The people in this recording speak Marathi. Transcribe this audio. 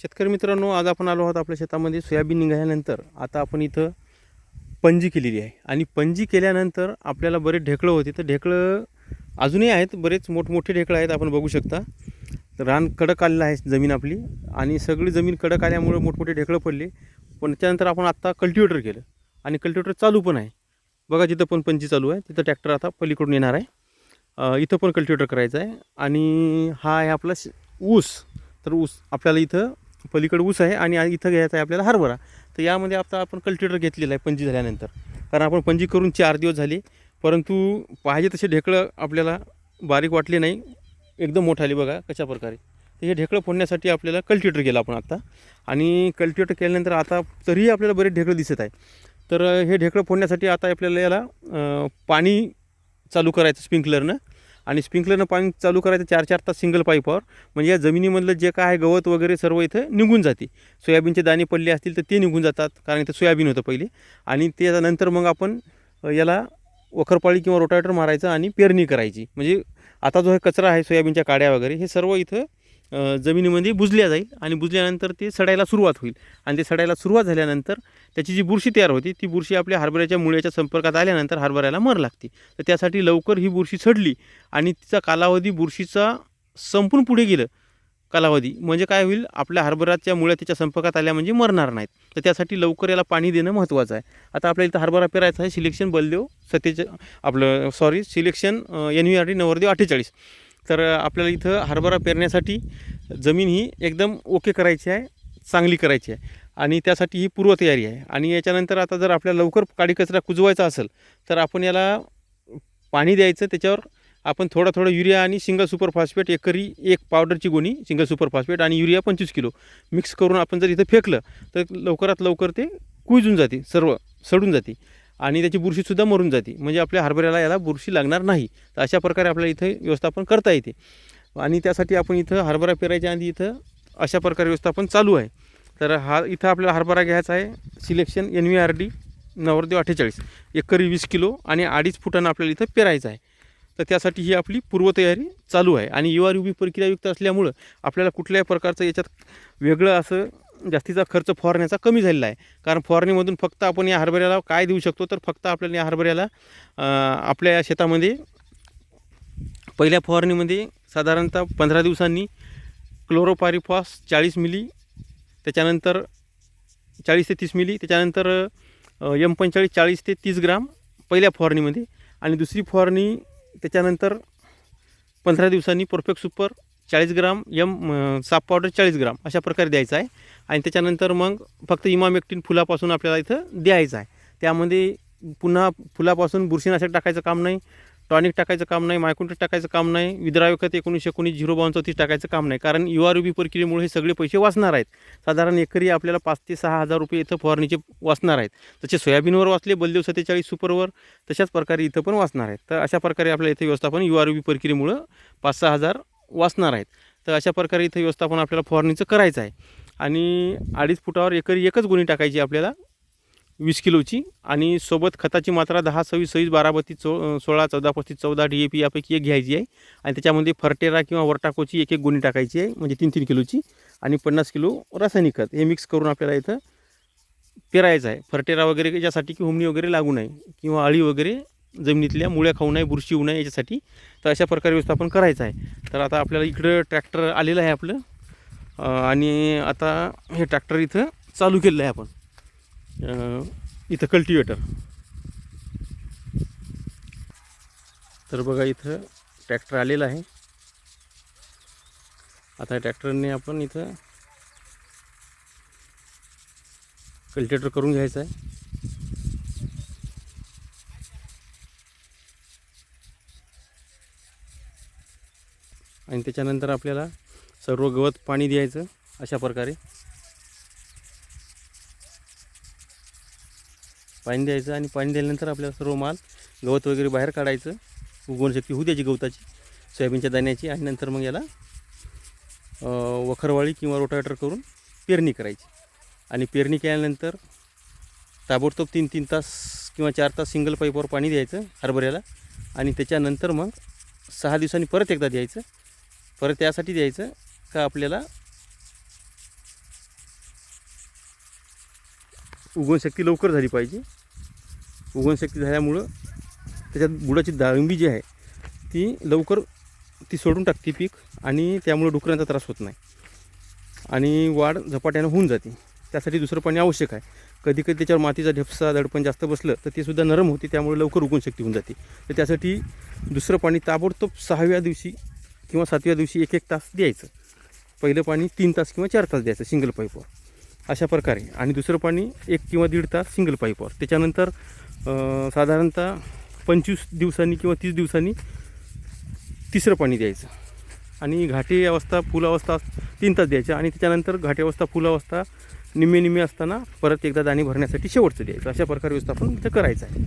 शेतकरी मित्रांनो आज आपण आलो आहोत आपल्या शेतामध्ये. सोयाबीन निघाल्यानंतर आता आपण इथं पंजी केलेली आहे. आणि पंजी केल्यानंतर आपल्याला बरेच ढेकळं होते. तर ढेकळं अजूनही आहेत. बरेच मोठमोठे ढेकळं आहेत आपण बघू शकता. तर रान कडक आलेलं आहे जमीन आपली. आणि सगळी जमीन कडक आल्यामुळे मोठमोठे ढेकळं पडले. पण त्यानंतर आपण आत्ता कल्टिवेटर केलं. आणि कल्टिवेटर चालू पण आहे. बघा जिथं पण पणजी चालू आहे तिथं ट्रॅक्टर आता पलीकडून येणार आहे. इथं पण कल्टिवेटर करायचं आहे. आणि हा आहे आपला ऊस. तर ऊस आपल्याला इथं पलीकडे ऊस आहे आणि इथं घ्यायचा आहे आपल्याला हरभरा. तर यामध्ये आता आपण कल्टिवेटर घेतलेला आहे पंजी झाल्यानंतर. कारण आपण पंजी करून चार दिवस झाले. परंतु पाहिजे तसे ढेकळं आपल्याला बारीक वाटले नाही. एकदम मोठं आली बघा कशा प्रकारे. तर हे ढेकळं फोडण्यासाठी आपल्याला कल्टिवेटर केलं आपण आता. आणि कल्टिवेटर केल्यानंतर आता तरीही आपल्याला बरेच ढेकळं दिसत आहे. तर हे ढेकळं फोडण्यासाठी आता आपल्याला याला पाणी चालू करायचं स्प्रिंकलरनं. आणि स्प्रिंकलरनं पाणी चालू करायचं चार चार तास सिंगल पाईपवर म्हणजे या जमिनीमधलं जे काय आहे गवत वगैरे सर्व इथं निघून जाते. सोयाबीनचे दाणे पडले असतील तर ते निघून जातात कारण इथं सोयाबीन होतं पहिले. आणि त्यानंतर मग आपण याला वखरपाळी किंवा रोटावेटर मारायचं आणि पेरणी करायची. म्हणजे आता जो हे कचरा आहे सोयाबीनच्या काड्या वगैरे हे सर्व इथं जमिनीमध्ये बुजल्या जाईल आणि बुजल्यानंतर ते सडायला सुरुवात होईल. आणि ते सडायला सुरुवात झाल्यानंतर त्याची जी बुरशी तयार होती ती बुरशी आपल्या हरभऱ्याच्या मुळ्याच्या संपर्कात आल्यानंतर हरभऱ्याला मर लागते. तर त्यासाठी लवकर ही बुरशी सडली आणि तिचा कालावधी बुरशीचा संपून पुढे गेलं. कालावधी म्हणजे काय होईल? आपल्या हरभऱ्याच्या मुळ्या त्याच्या संपर्कात आल्या म्हणजे मरणार नाहीत. तर त्यासाठी लवकर याला पाणी देणं महत्त्वाचं आहे. आता आपल्याला इथं हरभरा पेरायचा आहे. सिलेक्शन बलदेव सत्तेच्या आपलं sorry selection N V R D नवरदेव अठ्ठेचाळीस. तर आपल्याला इथं हरभरा पेरण्यासाठी जमीन ही एकदम ओके करायची आहे चांगली करायची आहे. आणि त्यासाठी ही पूर्वतयारी आहे. आणि याच्यानंतर आता जर आपल्याला लवकर काडी कचरा कुजवायचा असेल तर आपण याला पाणी द्यायचं त्याच्यावर आपण थोडं थोडं युरिया आणि सिंगल सुपर फॉस्फेट एकरी एक पावडरची गोणी सिंगल सुपर फॉस्फेट आणि युरिया पंचवीस किलो मिक्स करून आपण जर इथं फेकलं तर लवकरात लवकर ते कुजून जाते सर्व सडून जाते. आणि त्याची बुरशीसुद्धा मरून जाते. म्हणजे आपल्या हरभऱ्याला याला बुरशी लागणार नाही. तर अशा प्रकारे आपल्याला इथं व्यवस्थापन करता येते. आणि त्यासाठी आपण इथं हरभरा पेरायच्या आधी इथं अशा प्रकारे व्यवस्थापन चालू आहे. तर हा इथं आपल्याला हरभरा घ्यायचा आहे. Selection N V R D नवरदेव अठ्ठेचाळीस. एकरी वीस किलो आणि अडीच फुटानं आपल्याला इथं पेरायचं आहे. तर त्यासाठी ही आपली पूर्वतयारी चालू आहे. आणि यू आर यू बी प्रक्रियायुक्त असल्यामुळं आपल्याला कुठल्याही प्रकारचं याच्यात वेगळं असं जास्तीचा खर्च फवारण्याचा कमी झालेला आहे. कारण फवारणीमधून फक्त आपण या हरभऱ्याला काय देऊ शकतो तर फक्त आपल्याला या हरभऱ्याला आपल्या या शेतामध्ये पहिल्या फवारणीमध्ये साधारणतः पंधरा दिवसांनी क्लोरोपारिफॉस चाळीस मिली त्याच्यानंतर चाळीस ते तीस मिली त्याच्यानंतर एम पंचेचाळीस चाळीस ते तीस ग्राम पहिल्या फवारणीमध्ये. आणि दुसरी फवारणी त्याच्यानंतर पंधरा दिवसांनी परफेक्ट सुपर चाळीस ग्राम यम साप पावडर चाळीस ग्राम अशा प्रकारे द्यायचं आहे. आणि त्याच्यानंतर मग फक्त इमामेक्टिन फुलापासून आपल्याला इथं द्यायचं आहे. त्यामध्ये पुन्हा फुलापासून बुरशीनाशक टाकायचं काम नाही टॉनिक टाकायचं काम नाही मायकुंट टाकायचं काम नाही विद्राव्य खत एकोणीसशे एकोणीस झिरो बावन्न चौतीस टाकायचं काम नाही. कारण यू आर बी प्रक्रियेमुळे हे सगळे पैसे वाचणार आहेत. साधारण एकरी आपल्याला पाच ते सहा हजार रुपये इथं फवारणीचे वाचणार आहेत. तसे सोयाबीनवर वाचले बलदेव सत्तेचाळीस सुपरवर तशाच प्रकारे इथं पण वाचणार आहेत. तर अशा प्रकारे आपल्या इथे व्यवस्थापन यू आर बी प्रक्रियेमुळं पाच सहा हजार वाचणार आहेत. तर अशा प्रकारे इथं व्यवस्थापन आपल्याला फवारणीचं करायचं आहे. आणि अडीच फुटावर एकरी एकच गुणी टाकायची आपल्याला. वीस किलोची. आणि सोबत खताची मात्रा दहा सव्वीस सव्वीस बारा बत्तीस चो सोळा चौदा पस्तीस चौदा डी ए पी यापैकी एक घ्यायची आहे. आणि त्याच्यामध्ये फर्टेरा किंवा वरटाकोची एक एक गुणी टाकायची आहे. म्हणजे तीन तीन किलोची. आणि पन्नास किलो रासायनिक खत. हे मिक्स करून आपल्याला इथं पेरायचं आहे. फर्टेरा वगैरे याच्यासाठी की हुमणी वगैरे लागू नये. किंवा अळी वगैरे जमिनीतल्या मुळ्या खाऊ नये बुरशी येऊ नये याच्यासाठी तर अशा प्रकारे व्यवस्थापन करायचं आहे. तर आता आपल्याला इकडं ट्रॅक्टर आलेलं आहे आपलं. आणि आता हे ट्रॅक्टर इथं चालू केलेलं आहे आपण. इथं कल्टिवेटर. तर बघा इथं ट्रॅक्टर आलेलं आहे. आता ट्रॅक्टरने आपण इथं कल्टिवेटर करून घ्यायचं आहे. आणि त्याच्यानंतर आपल्याला सर्व गवत पाणी द्यायचं अशा प्रकारे. पाणी द्यायचं आणि पाणी दिल्यानंतर आपल्याला सर्व माल गवत वगैरे बाहेर काढायचं. उगवण शक्ती होऊ द्यायची गवताची सोयाबीनच्या दाण्याची आणि नंतर मग याला वखरवाळी किंवा रोटावेटर करून पेरणी करायची. आणि पेरणी केल्यानंतर ताबडतोब तीन तीन तास किंवा चार तास सिंगल पाईपवर पाणी द्यायचं हरभऱ्याला. आणि त्याच्यानंतर मग सहा दिवसांनी परत एकदा द्यायचं. परत त्यासाठी द्यायचं का आपल्याला उगवणशक्ती लवकर झाली पाहिजे? उगवणशक्ती झाल्यामुळं त्याच्यात बुडाची दाळिंबी जी आहे ती लवकर ती सोडून टाकते पीक आणि त्यामुळे डुकरांचा त्रास होत नाही. आणि वाढ झपाट्यानं होऊन जाते. त्यासाठी दुसरं पाणी आवश्यक आहे. कधी कधी त्याच्यावर मातीचा ढेपसा दडपण जास्त बसलं तर ते सुद्धा नरम होते त्यामुळे लवकर उगवून शक्ती होऊन जाते. तर त्यासाठी दुसरं पाणी ताबडतोब सहाव्या दिवशी किंवा सातव्या दिवशी एक एक तास द्यायचं. पहिलं पाणी तीन तास किंवा चार तास द्यायचं सिंगल पाईपवर अशा प्रकारे. आणि दुसरं पाणी एक किंवा दीड तास सिंगल पाईपवर त्याच्यानंतर साधारणतः पंचवीस दिवसांनी किंवा तीस दिवसांनी तिसरं पाणी द्यायचं. आणि घाटी अवस्था फुल अवस्था तीन तास द्यायच्या आणि त्याच्यानंतर घाटी अवस्था फुल अवस्था निम्मे निम्मे असताना परत एकदा दाणे भरण्यासाठी शेवटचं द्यायचं. अशा प्रकारे व्यवस्थापन तिथं करायचं आहे.